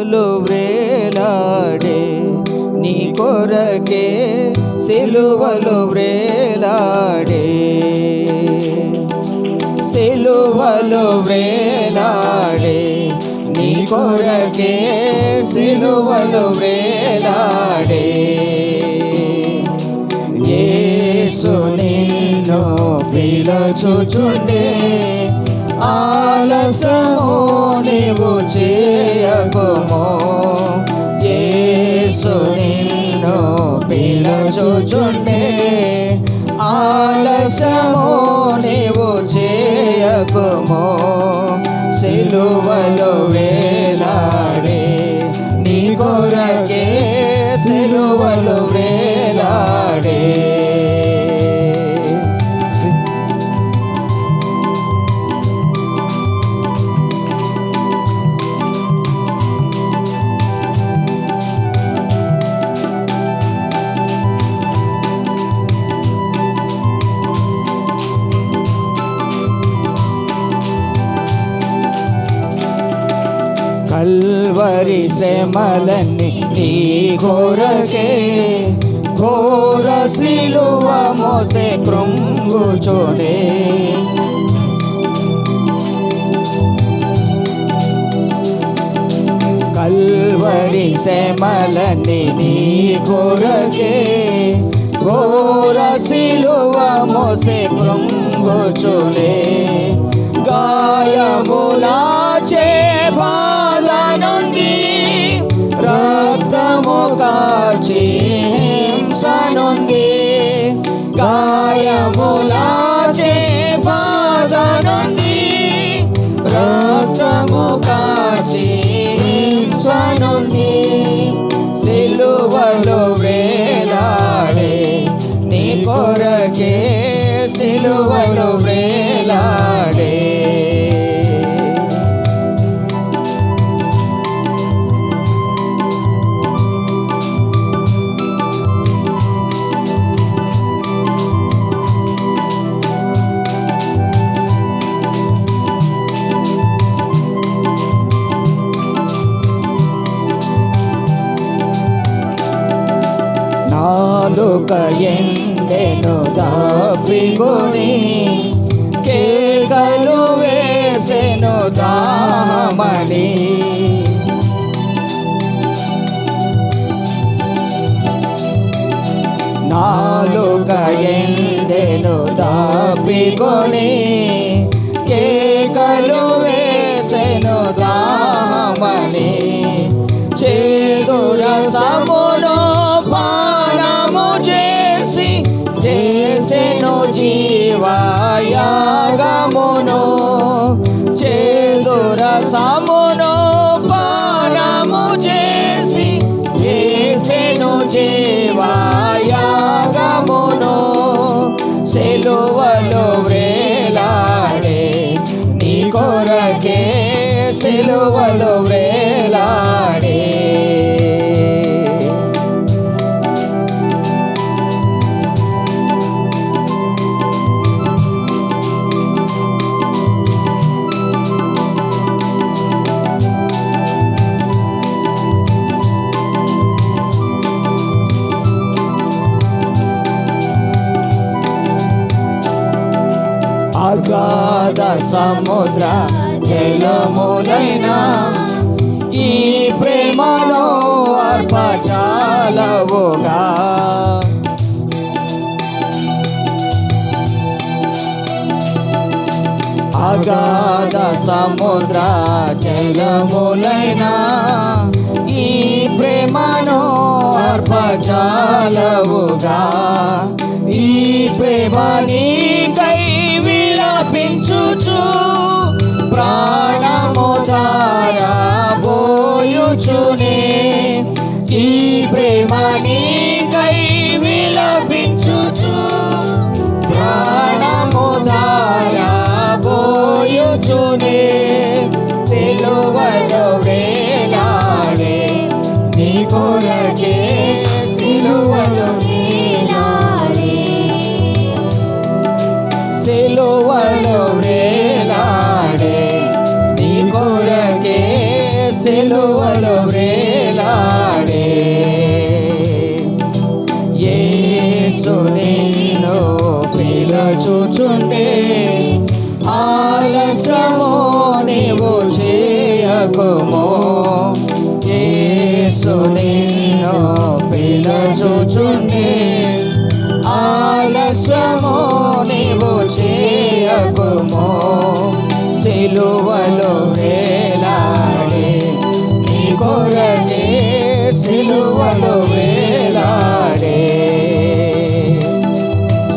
సిలువలు వ్రేలాడే నీ కొరకే సిలువలు వ్రేలాడే. సిలువలు వ్రేలాడే నీ కొరకే సిలువలు వ్రేలాడే. యేసు నిన్ను పిలచుచుండే. ఆలసము నీవు చేయకుము. యేసు నిన్ను పిలచుచుండే ఆలసము నీవు చేయకుము. సిలువలు వేలాడే నీ కొరకే సిలువలు వేలాడే కల్వరి శ్రమలన్నీ నీ కొరకే. ఘోర శిలువ మోసే కృంగుచోనే కల్వరి శ్రమలన్నీ నీ కొరకే. ఘోర శిలువ మోసే కృంగుచోనే కాచి హింసనుంది గాయములాచే బాధనుంది రక్తము కాచి హింసనుంది. సిలువలో వేలాడే నీ కొరకే సిలువలో వేలాడే నాలుక ఎండెను దాపిగొని కేకలు వేసెను దామని నాలుక ఎండెను దాపిగొని చేదుర పానము చేసి చేసెను జీవాయాగమును. సెలువలో వ్రేలాడే నీ కొరకే సెలువలో వ్రేలాడే అగాధ సముద్ర జలములైనా ఈ ప్రేమలో అర్పచాలవుగా. అగాధ సముద్ర జలములైనా ఈ ప్రేమను అర్పచాలవుగా. పిలచుచుండే ఆలస్యము నీవు చేయకుము. యేసు నిన్ను పిలచుచుండే ఆలస్యము నీవు చేయకుము. సిలువలో వేలాడే నీ కొరకే సిలువలో వేలాడే.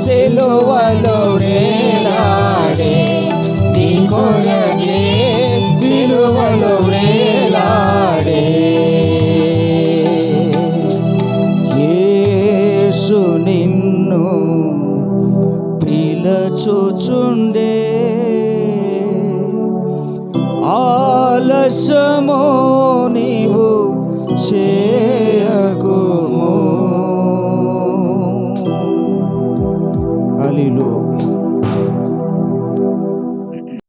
సిలువలో చూచుండే. ఆలస్యము నీవు చే